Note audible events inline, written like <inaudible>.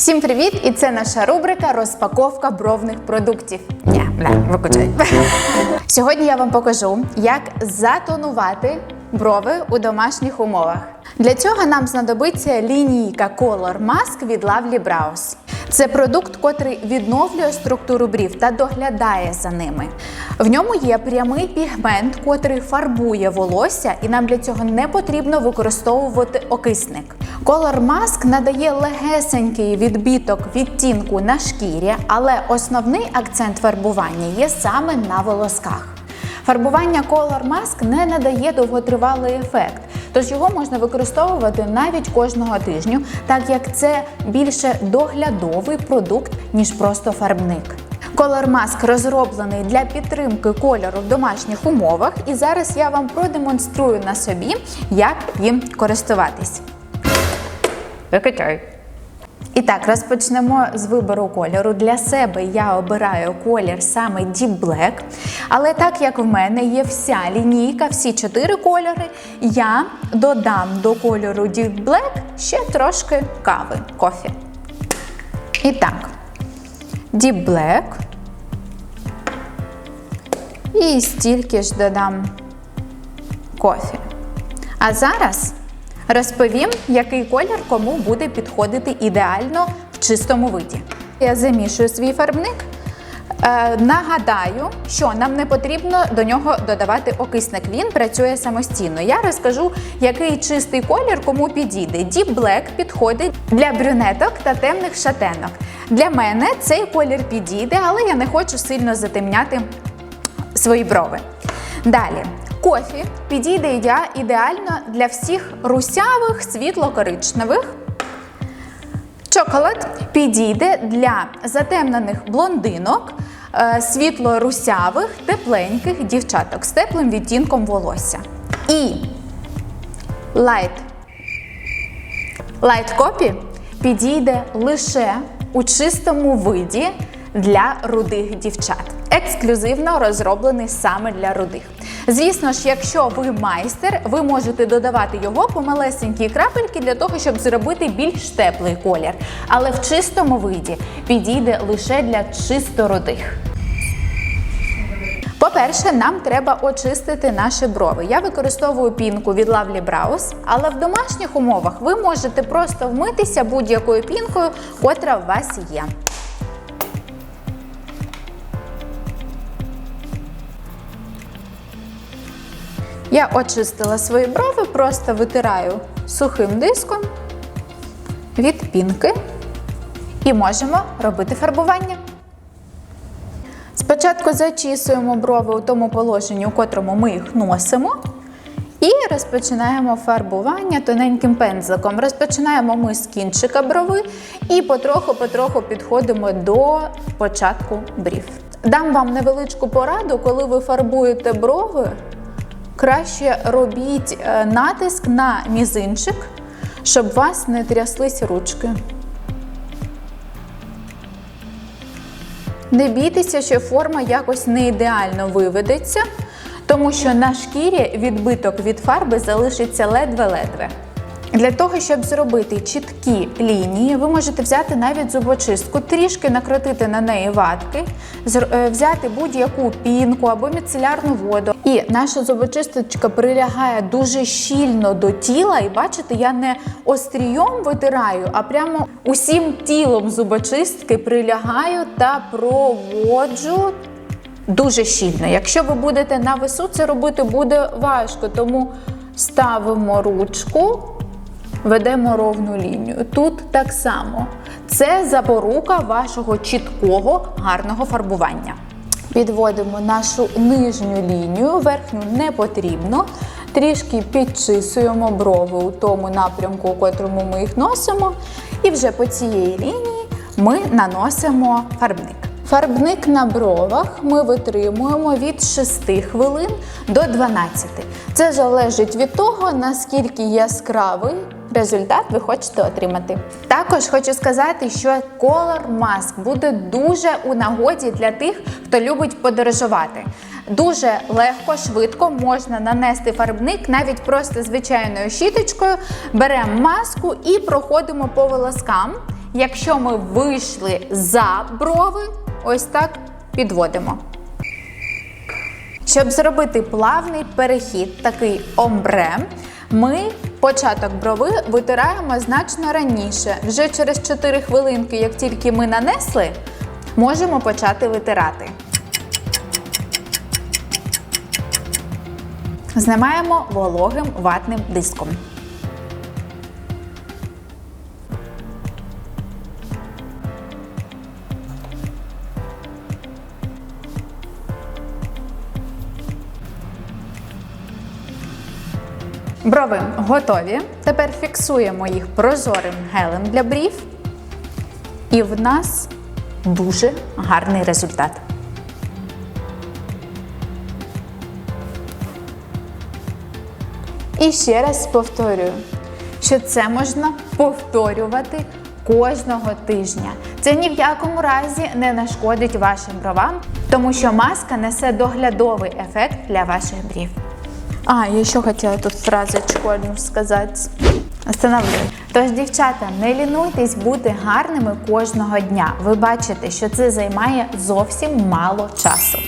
Всім привіт! І це наша рубрика Розпаковка бровних продуктів. Ні, бля, виключай. <laughs> Сьогодні я вам покажу, як затонувати брови у домашніх умовах. Для цього нам знадобиться лінійка Color Mask від Lovely Brows. Це продукт, котрий відновлює структуру брів та доглядає за ними. В ньому є прямий пігмент, котрий фарбує волосся, і нам для цього не потрібно використовувати окисник. Color Mask надає легесенький відбіток відтінку на шкірі, але основний акцент фарбування є саме на волосках. Фарбування Color Mask не надає довготривалий ефект, тож його можна використовувати навіть кожного тижню, так як це більше доглядовий продукт, ніж просто фарбник. Color Mask розроблений для підтримки кольору в домашніх умовах, і зараз я вам продемонструю на собі, як їм користуватись. Викачай. І так, розпочнемо з вибору кольору. Для себе я обираю колір саме Deep Black. Але так як в мене є вся лінійка, всі чотири кольори, я додам до кольору Deep Black ще трошки кави, кофі. І так, Deep Black. І стільки ж додам кофі. А зараз розповім, який колір кому буде підходити ідеально в чистому виді. Я замішую свій фарбник. Е, нагадаю, що нам не потрібно до нього додавати окисник. Він працює самостійно. Я розкажу, який чистий колір кому підійде. Deep Black підходить для брюнеток та темних шатенок. Для мене цей колір підійде, але я не хочу сильно затемняти свої брови. Далі. Кофі підійде ідеа- ідеально для всіх русявих, світло-коричневих. Чоколад підійде для затемнених блондинок, е, світло-русявих, тепленьких дівчаток з теплим відтінком волосся. І лайт Light Copy підійде лише у чистому виді для рудих дівчат. Ексклюзивно розроблений саме для рудих. Звісно ж, якщо ви майстер, ви можете додавати його по малесенькій крапельки для того, щоб зробити більш теплий колір. Але в чистому виді підійде лише для чисто рудих. По-перше, нам треба очистити наші брови. Я використовую пінку від Lovely Brows, але в домашніх умовах ви можете просто вмитися будь-якою пінкою, котра у вас є. Я очистила свої брови, просто витираю сухим диском від пінки і можемо робити фарбування. Спочатку зачісуємо брови у тому положенні, у котрому ми їх носимо. І розпочинаємо фарбування тоненьким пензликом. Розпочинаємо ми з кінчика брови і потроху-потроху підходимо до початку брів. Дам вам невеличку пораду, коли ви фарбуєте брови, краще робіть е, натиск на мізинчик, щоб вас не тряслись ручки. Не бійтеся, що форма якось не ідеально виведеться, тому що на шкірі відбиток від фарби залишиться ледве-ледве. Для того, щоб зробити чіткі лінії, ви можете взяти навіть зубочистку, трішки накрутити на неї ватки, е, взяти будь-яку пінку або міцелярну воду. І наша зубочисточка прилягає дуже щільно до тіла. І бачите, я не острієм витираю, а прямо усім тілом зубочистки прилягаю та проводжу дуже щільно. Якщо ви будете на весу, це робити буде важко, тому ставимо ручку, ведемо ровну лінію. Тут так само. Це запорука вашого чіткого, гарного фарбування. Підводимо нашу нижню лінію, верхню не потрібно. Трішки підчисуємо брови у тому напрямку, у котрому ми їх носимо. І вже по цієї лінії ми наносимо фарбник. Фарбник на бровах ми витримуємо від 6 хвилин до 12. Це залежить від того, наскільки яскравий результат ви хочете отримати. Також хочу сказати, що Color Mask буде дуже у нагоді для тих, хто любить подорожувати. Дуже легко, швидко можна нанести фарбник навіть просто звичайною щіточкою. Беремо маску і проходимо по волоскам. Якщо ми вийшли за брови, ось так підводимо. Щоб зробити плавний перехід, такий омбре, ми початок брови витираємо значно раніше. Вже через 4 хвилинки, як тільки ми нанесли, можемо почати витирати. Знімаємо вологим ватним диском. Брови готові. Тепер фіксуємо їх прозорим гелем для брів. І в нас дуже гарний результат. І ще раз повторюю, що це можна повторювати кожного тижня. Це ні в якому разі не нашкодить вашим бровам, тому що маска несе доглядовий ефект для ваших брів. А, я ще хотіла тут фразочку одну сказати. Остановлю. Тож, дівчата, не лінуйтесь бути гарними кожного дня. Ви бачите, що це займає зовсім мало часу.